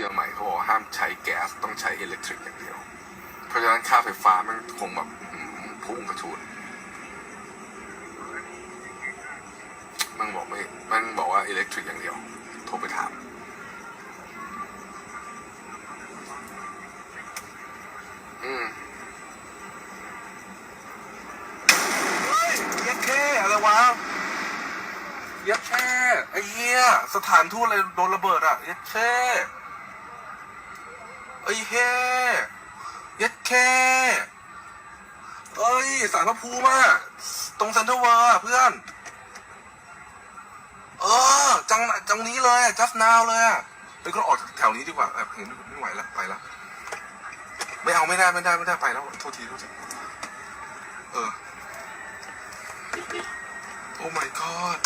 ที่มาใหม่เขาบอกห้ามใช้แก๊สต้องใช้อิเล็กทริกอย่างเดียว เพราะฉะนั้นค่าไฟฟ้ามันคงแบบพุ่งกระชูนมันบอกไม่ มันบอกว่าอิเล็กทริกอย่างเดียว โทรไปถามอืมเฮ้ยเย็ดแค่อะไรวะเย็ดแค่ไอ้เหี้ยสถานทูตอะไรโดนระเบิดอะย็ดแค่ อ้เฮ้เย็ดแค่เอ้ยสารพระภูมิอะตรงเซ็นทรัลเวิร์เพื่อน เออ จังจังนี้เลย just now เลยอะเฮ้ยก็ออกจากแถวนี้ดีกว่าแบบเห็นไม่ไหวแล้วไปแล้วไม่เอาไม่ได้ไม่ได้ไม่ได้ไปแล้วโทษทีโทษทีเออ โอ้ my god